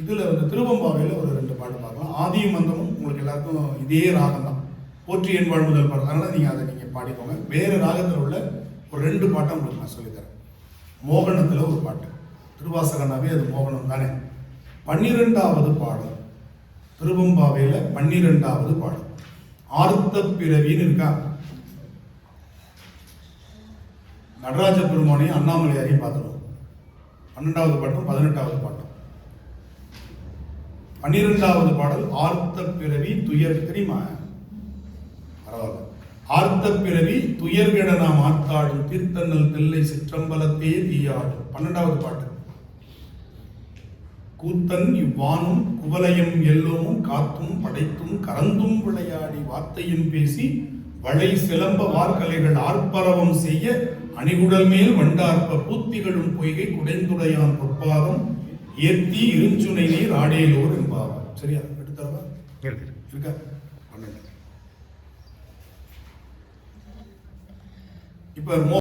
இதில் வந்து திருவம்பாவையில் ஒரு ரெண்டு பாட்டு பார்க்கலாம். ஆதியும் மந்தமும் உங்களுக்கு எல்லாருக்கும் இதே ராகம் தான் போற்றி என் வாழ்முதல் பாடல். அதனால் நீங்கள் அதை நீங்கள் பாடிக்கோங்க. வேறு ராகத்தில் உள்ள ஒரு ரெண்டு பாட்டை உங்களுக்கு நான் சொல்லித்தரேன். மோகனத்தில் ஒரு பாட்டு. திருவாசகனாவே அது மோகனம் தானே? பன்னிரெண்டாவது பாடல். திருவம்பாவையில் பன்னிரெண்டாவது பாடல். ஆர்த்த பிறவின்னு இருக்கா? நடராஜ பெருமானையும் அண்ணாமலையாரையும் பார்த்துருவோம். பன்னெண்டாவது பாட்டும் பதினெட்டாவது பாட்டும். பன்னிரெண்டாவது பாடல் ஆர்த்த பிறவி துயர் தெரியுமா? பரவாயில்ல. ஆர்த்த பிறவி துயர்கெட நாம் ஆர்த்தாடும் தீர்த்தன்னல் தில்லை சிற்றம்பலத்தே தீயாடும். பன்னெண்டாவது பாட்டு. கூத்தன் இவ்வானும் குவலயம் எல்லோமும் காத்தும் படைத்தும் கறந்தும் விளையாடி வார்த்தையும் பேசி வளை சிலம்ப வார்கலைகள் ஆர்ப்பரவம் செய்ய அணிகுடல் மேல் வண்டார்ப்ப பூத்திகளும் பொய்கை குடைந்துடையான் பொற்பாதம் ஏத்தி இருஞ்சுனை நீர் ஆடேலோர் என்பாவார் சரியா? எடுத்தவா? இருக்கு. பன்னெண்டு. இப்ப